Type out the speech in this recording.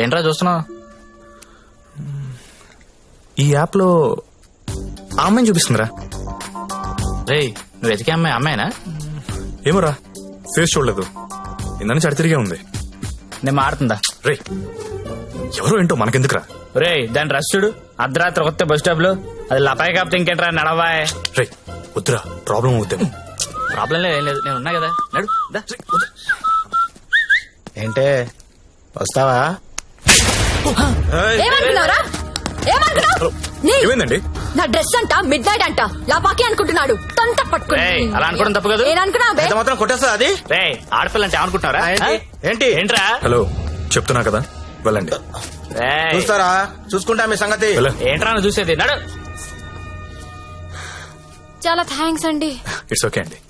ఏంట్రా చూస్తున్నావు ఈ యాప్లో అమ్మాయిని చూపిస్తుందిరా. రే నువ్వు వెతికే అమ్మాయి అమ్మాయినా? ఏమోరా ఫేస్ చూడలేదు. ఇందని చడి తిరిగే ఉంది. నేను మాడుతుందా రే ఎవరో ఏంటో మనకెందుకురా? రే దాని రష్ చూడు. అర్ధరాత్రి కొత్త బస్ స్టాప్లో. అది లపాయి కాపుతే ఇంకేంట్రా నడవాయ్? రే వద్దురా ప్రాబ్లం అవుతాము ప్రాబ్లం లేదు ఏం లేదు. నేను ఉన్నా కదా. నడు. ఏంటే? వస్తావా? ఏమనుకున్నారా ఏమనుకున్నావు నీ ఏమైందండి? నా డ్రెస్ అంట మిడ్ నైట్ అంట లాపాకి అనుకుంటున్నాడు. తొంత పట్టుకుని. అలా అనుకోవడం తప్పు కాదు. బే. ఎంత మాత్రం కొట్టేస్తా అది. రే ఆడపిల్ల అంటే అనుకుంటున్నారా ఏంటి? ఏంటి? ఏంట్రా? హలో చెప్తున్నా కదా. వెళ్ళండి. చూస్తారా? చూసుకుంటా మీ సంగతి. ఏంట్రా చూసేది? నడు. చాలా థ్యాంక్స్ అండి. ఇట్స్ ఓకే అండి